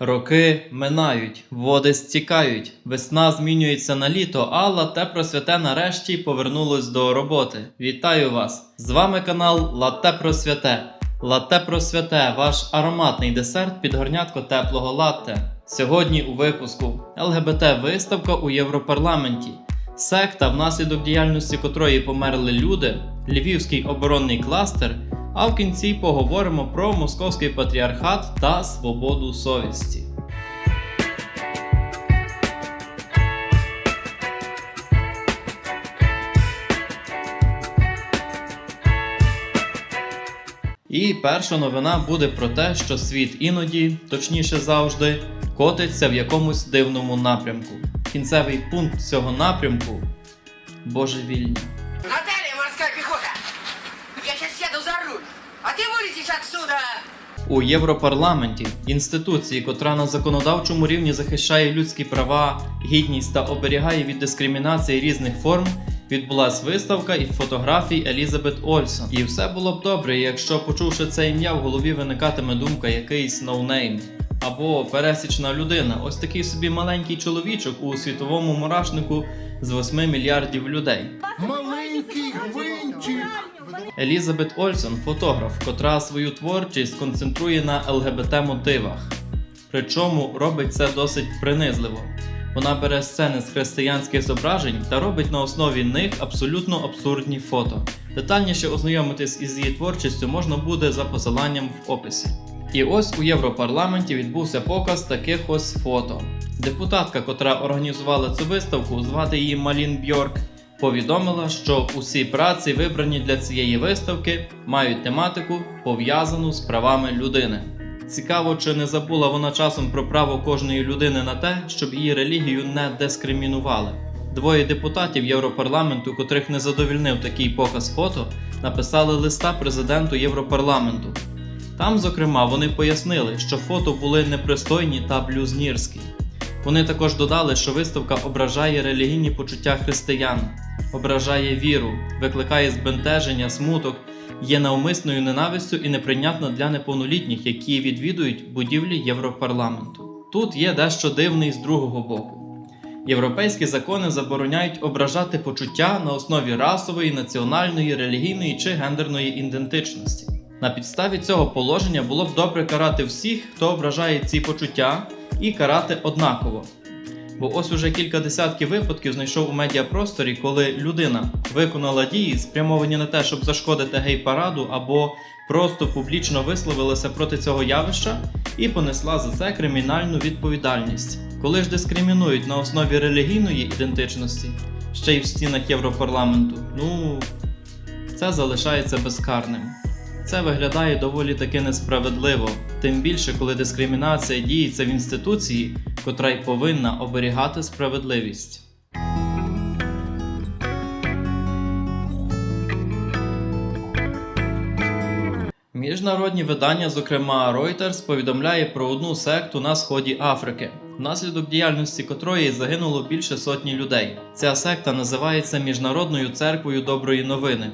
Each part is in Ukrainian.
Роки минають, води стікають, весна змінюється на літо, а лате просвяте нарешті повернулось до роботи. Вітаю вас! З вами канал Лате Просвяте. Лате Просвяте, ваш ароматний десерт під горнятко теплого латте. Сьогодні у випуску ЛГБТ-виставка у Європарламенті, секта, внаслідок діяльності котрої померли люди, Львівський оборонний кластер. А в кінці поговоримо про московський патріархат та свободу совісті. І перша новина буде про те, що світ іноді, точніше завжди, котиться в якомусь дивному напрямку. Кінцевий пункт цього напрямку божевільня. А отсюда! У Європарламенті, інституції, котра на законодавчому рівні захищає людські права, гідність та оберігає від дискримінації різних форм, відбулась виставка і фотографій Елізабет Ольсон. І все було б добре, якщо почувши це ім'я в голові виникатиме думка якийсь ноунейм. Або пересічна людина, ось такий собі маленький чоловічок у світовому мурашнику з 8 мільярдів людей. Маленький гвинтик. Елізабет Ольсон фотограф, котра свою творчість концентрує на ЛГБТ-мотивах. Причому робить це досить принизливо. Вона бере сцени з християнських зображень та робить на основі них абсолютно абсурдні фото. Детальніше ознайомитись із її творчістю можна буде за посиланням в описі. І ось у Європарламенті відбувся показ таких ось фото. Депутатка, котра організувала цю виставку, звати її Малін Бьорк, повідомила, що усі праці, вибрані для цієї виставки, мають тематику, пов'язану з правами людини. Цікаво, чи не забула вона часом про право кожної людини на те, щоб її релігію не дискримінували. Двоє депутатів Європарламенту, котрих не задовільнив такий показ фото, написали листа президенту Європарламенту. Там, зокрема, вони пояснили, що фото були непристойні та блюзнірські. Вони також додали, що виставка ображає релігійні почуття християн, ображає віру, викликає збентеження, смуток, є навмисною ненавистю і неприйнятна для неповнолітніх, які відвідують будівлі Європарламенту. Тут є дещо дивний з другого боку. Європейські закони забороняють ображати почуття на основі расової, національної, релігійної чи гендерної ідентичності. На підставі цього положення було б добре карати всіх, хто ображає ці почуття, і карати однаково. Бо ось уже кілька десятків випадків знайшов у медіапросторі, коли людина виконала дії, спрямовані на те, щоб зашкодити гей-параду, або просто публічно висловилася проти цього явища і понесла за це кримінальну відповідальність. Коли ж дискримінують на основі релігійної ідентичності, ще й в стінах Європарламенту, ну це залишається безкарним. Це виглядає доволі таки несправедливо, тим більше, коли дискримінація діється в інституції, котра й повинна оберігати справедливість. Міжнародні видання, зокрема Reuters, повідомляє про одну секту на сході Африки, внаслідок діяльності котрої загинуло більше сотні людей. Ця секта називається Міжнародною церквою доброї новини.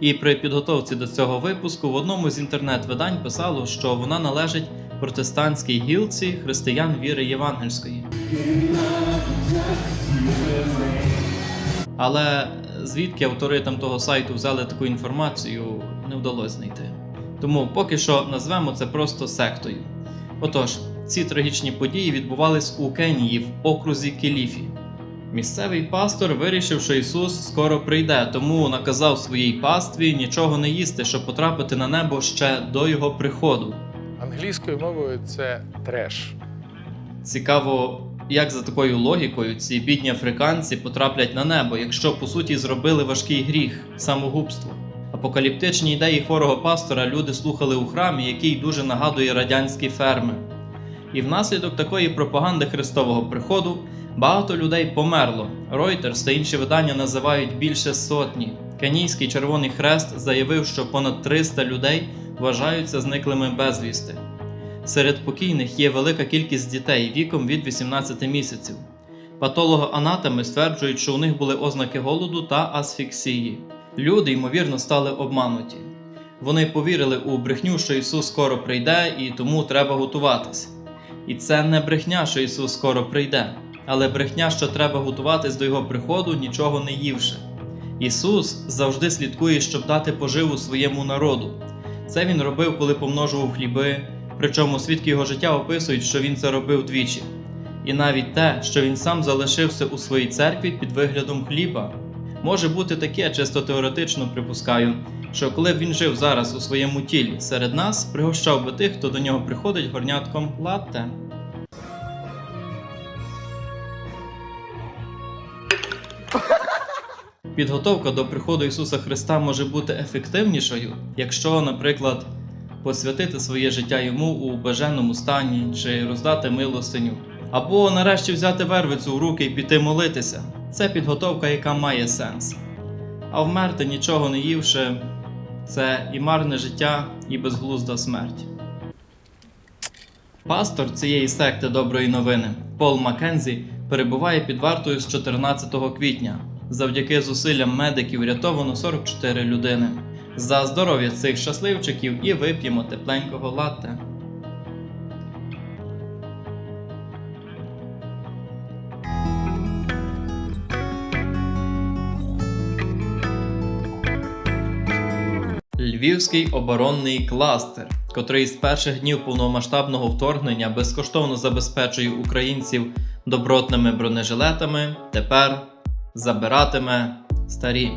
І при підготовці до цього випуску в одному з інтернет-видань писало, що вона належить протестантській гілці християн віри євангельської. Але звідки автори там того сайту взяли таку інформацію, не вдалося знайти. Тому поки що назвемо це просто сектою. Отож, ці трагічні події відбувались у Кенії в окрузі Келіфі. Місцевий пастор вирішив, що Ісус скоро прийде, тому наказав своїй пастві нічого не їсти, щоб потрапити на небо ще до його приходу. Англійською мовою це треш. Цікаво, як за такою логікою ці бідні африканці потраплять на небо, якщо по суті зробили важкий гріх самогубство. Апокаліптичні ідеї хворого пастора люди слухали у храмі, який дуже нагадує радянські ферми. І внаслідок такої пропаганди Христового приходу багато людей померло. Reuters та інші видання називають більше сотні. Кенійський Червоний Хрест заявив, що понад 300 людей вважаються зниклими безвісти. Серед покійних є велика кількість дітей віком від 18 місяців. Патологоанатоми стверджують, що у них були ознаки голоду та асфіксії. Люди, ймовірно, стали обмануті. Вони повірили у брехню, що Ісус скоро прийде і тому треба готуватися. І це не брехня, що Ісус скоро прийде, але брехня, що треба готуватись до Його приходу, нічого не ївши. Ісус завжди слідкує, щоб дати поживу своєму народу. Це він робив, коли помножував хліби, причому свідки його життя описують, що він це робив двічі. І навіть те, що він сам залишився у своїй церкві під виглядом хліба. Може бути таке, чисто теоретично припускаю, що коли б він жив зараз у своєму тілі серед нас, пригощав би тих, хто до нього приходить горнятком латте. Підготовка до приходу Ісуса Христа може бути ефективнішою, якщо, наприклад, посвятити своє життя йому у бажаному стані чи роздати милостиню, або нарешті взяти вервицю в руки і піти молитися. Це підготовка, яка має сенс. А вмерти нічого не ївши, це і марне життя, і безглузда смерть. Пастор цієї секти доброї новини Пол Маккензі перебуває під вартою з 14 квітня. Завдяки зусиллям медиків врятовано 44 людини. За здоров'я цих щасливчиків і вип'ємо тепленького латте. Львівський оборонний кластер, котрий з перших днів повномасштабного вторгнення безкоштовно забезпечує українців добротними бронежилетами, тепер забиратиме старі.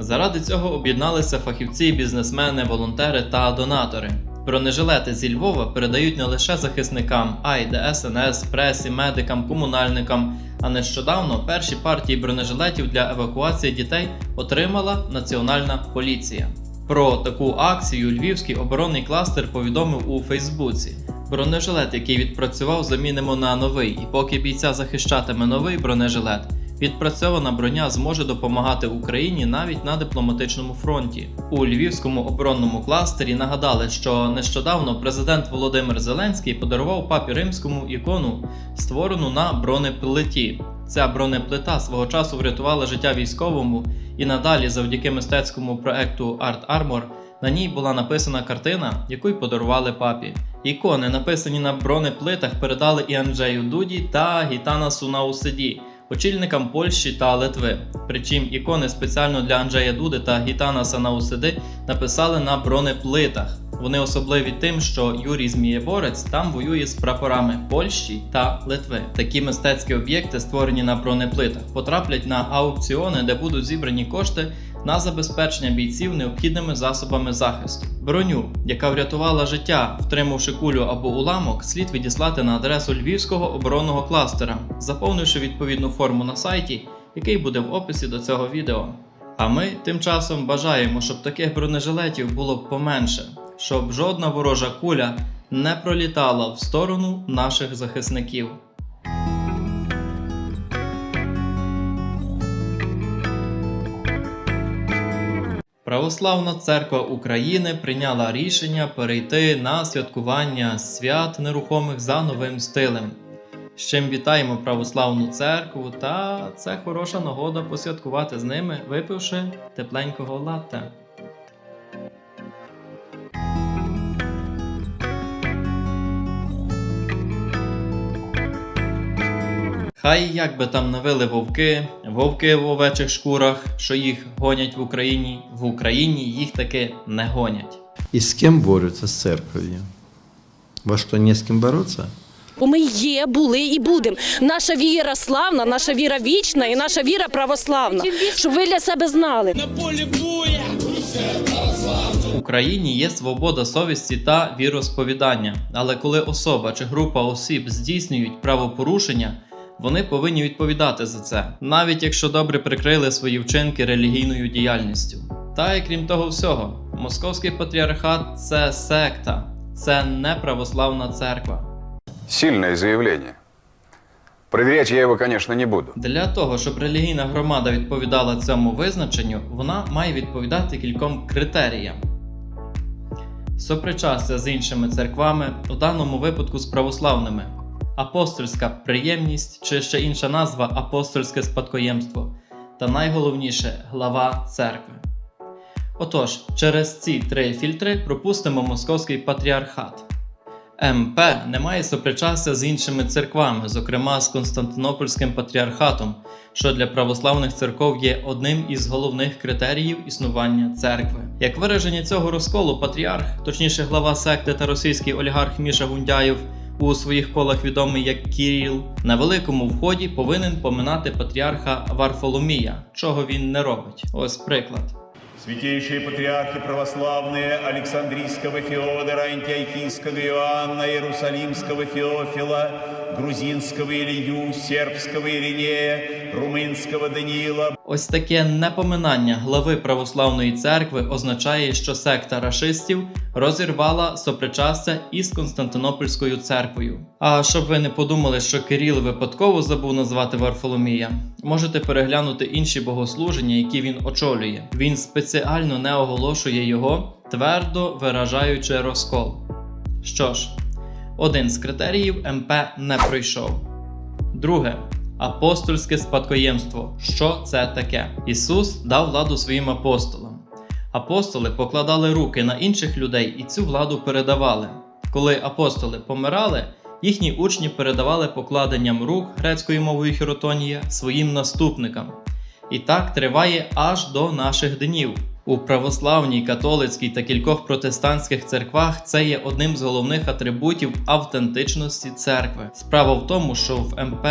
Заради цього об'єдналися фахівці, бізнесмени, волонтери та донатори. Бронежилети зі Львова передають не лише захисникам, а й ДСНС, пресі, медикам, комунальникам. А нещодавно перші партії бронежилетів для евакуації дітей отримала Національна поліція. Про таку акцію Львівський оборонний кластер повідомив у Фейсбуці. Бронежилет, який відпрацював, замінимо на новий, і поки бійця захищатиме новий бронежилет, відпрацьована броня зможе допомагати Україні навіть на дипломатичному фронті. У львівському оборонному кластері нагадали, що нещодавно президент Володимир Зеленський подарував папі римському ікону, створену на бронеплиті. Ця бронеплита свого часу врятувала життя військовому, і надалі, завдяки мистецькому проекту Art Armor, на ній була написана картина, яку й подарували папі. Ікони, написані на бронеплитах, передали і Анджею Дуді та Гітанасу Наусиді, очільникам Польщі та Литви. Причому ікони спеціально для Анджея Дуди та Гітанаса Наусиди написали на бронеплитах. Вони особливі тим, що Юрій Змієборець там воює з прапорами Польщі та Литви. Такі мистецькі об'єкти, створені на бронеплитах, потраплять на аукціони, де будуть зібрані кошти на забезпечення бійців необхідними засобами захисту. Броню, яка врятувала життя, втримавши кулю або уламок, слід відіслати на адресу львівського оборонного кластера, заповнивши відповідну форму на сайті, який буде в описі до цього відео. А ми тим часом бажаємо, щоб таких бронежилетів було б поменше, щоб жодна ворожа куля не пролітала в сторону наших захисників. Православна церква України прийняла рішення перейти на святкування свят нерухомих за новим стилем. З чим вітаємо православну церкву, та це хороша нагода посвяткувати з ними, випивши тепленького латте. Хай як би там навили вовки, вовки в овечих шкурах, що їх гонять в Україні, в Україні їх таки не гонять. И с кем борются с церковью? Во что, не с кем бороться? Бо ми є, були і будемо. Наша віра славна, наша віра вічна і наша віра православна. Щоб ви для себе знали. В Україні є свобода совісті та віросповідання, але коли особа чи група осіб здійснюють правопорушення, вони повинні відповідати за це, навіть якщо добре прикрили свої вчинки релігійною діяльністю. Та й крім того всього, московський патріархат це секта, це не православна церква. Сильное заявление. Проверять я его, конечно, не буду. Для того, щоб релігійна громада відповідала цьому визначенню, вона має відповідати кільком критеріям. Сопричастя з іншими церквами, у даному випадку з православними, апостольська приємність чи ще інша назва апостольське спадкоємство, та найголовніше глава церкви. Отож, через ці три фільтри пропустимо московський патріархат. МП не має сопричастя з іншими церквами, зокрема з Константинопольським патріархатом, що для православних церков є одним із головних критеріїв існування церкви. Як вираження цього розколу, патріарх, точніше глава секти та російський олігарх Міша Гундяєв, у своїх колах відомий як Кіріл, на великому вході повинен поминати патріарха Варфоломія, чого він не робить. Ось приклад. Святейшие патриархи православные Александрийского Феодора, Антиохийского Иоанна, Иерусалимского Феофила, Грузинского Илью, Сербского Иринея, Румынского Даниила, Ось таке непоминання глави православної церкви означає, що секта рашистів розірвала сопричастя із Константинопольською церквою. А щоб ви не подумали, що Кирил випадково забув назвати Варфоломія, можете переглянути інші богослуження, які він очолює. Він спеціально не оголошує його, твердо виражаючи розкол. Що ж, один з критеріїв МП не пройшов. Друге апостольське спадкоємство. Що це таке? Ісус дав владу своїм апостолам. Апостоли покладали руки на інших людей і цю владу передавали. Коли апостоли помирали, їхні учні передавали покладенням рук грецькою мовою хіротонія своїм наступникам. І так триває аж до наших днів. У православній, католицькій та кількох протестантських церквах це є одним з головних атрибутів автентичності церкви. Справа в тому, що в МП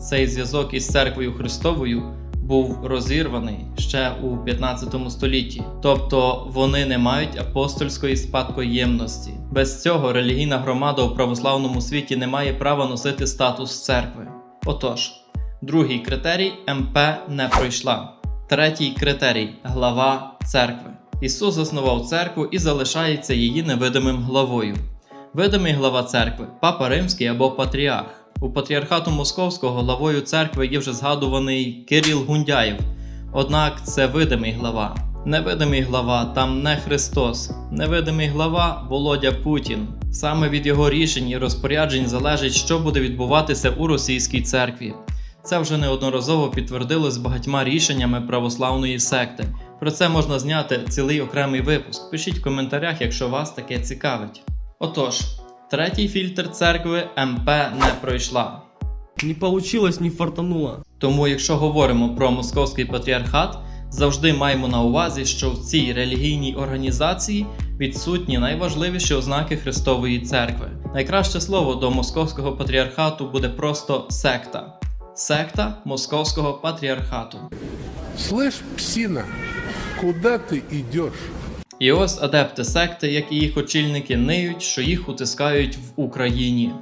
цей зв'язок із церквою Христовою був розірваний ще у 15 столітті, тобто вони не мають апостольської спадкоємності. Без цього релігійна громада у православному світі не має права носити статус церкви. Отож, другий критерій МП не пройшла. Третій критерій глава церкви. Ісус заснував церкву і залишається її невидимим главою. Видимий глава церкви папа римський або патріарх. У патріархату Московського главою церкви є вже згадуваний Кирил Гундяєв. Однак це видимий глава. Невидимий глава там не Христос. Невидимий глава Володя Путін. Саме від його рішень і розпоряджень залежить, що буде відбуватися у російській церкві. Це вже неодноразово підтвердилось багатьма рішеннями православної секти. Про це можна зняти цілий окремий випуск. Пишіть в коментарях, якщо вас таке цікавить. Отож, третій фільтр церкви МП не пройшла. Не получилось, не фартануло. Тому, якщо говоримо про московський патріархат, завжди маємо на увазі, що в цій релігійній організації відсутні найважливіші ознаки Христової церкви. Найкраще слово до московського патріархату буде просто секта. Секта московського патріархату. Слышь, псина, куда ты идешь? І ось адепти секти, як і їх очільники, ниють, що їх утискають в Україні.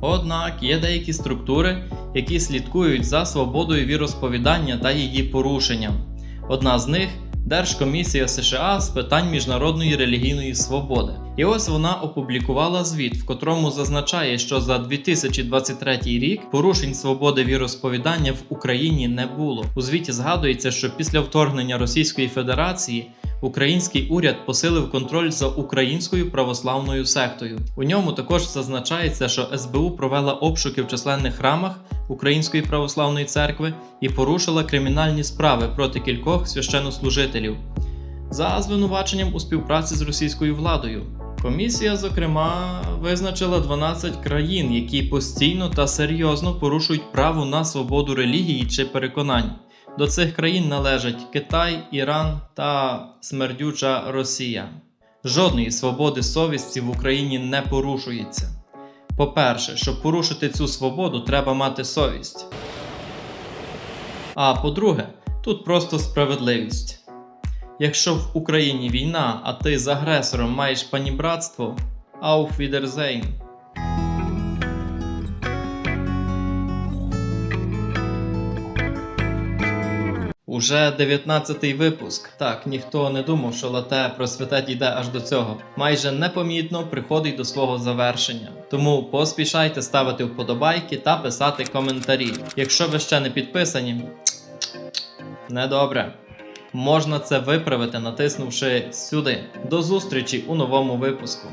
Однак є деякі структури, які слідкують за свободою віросповідання та її порушенням. Одна з них Держкомісія США з питань міжнародної релігійної свободи. І ось вона опублікувала звіт, в котрому зазначає, що за 2023 рік порушень свободи віросповідання в Україні не було. У звіті згадується, що після вторгнення Російської Федерації Український уряд посилив контроль за українською православною сектою. У ньому також зазначається, що СБУ провела обшуки в численних храмах Української православної церкви і порушила кримінальні справи проти кількох священнослужителів за звинуваченням у співпраці з російською владою. Комісія, зокрема, визначила 12 країн, які постійно та серйозно порушують право на свободу релігії чи переконань. До цих країн належать Китай, Іран та смердюча Росія. Жодної свободи совісті в Україні не порушується. По-перше, щоб порушити цю свободу, треба мати совість. А по-друге, тут просто справедливість. Якщо в Україні війна, а ти з агресором маєш панібратство, auf Уже 19-й випуск. Так, ніхто не думав, що лате про святе дійде аж до цього. Майже непомітно приходить до свого завершення. Тому поспішайте ставити вподобайки та писати коментарі. Якщо ви ще не підписані, недобре. Можна це виправити, натиснувши сюди. До зустрічі у новому випуску.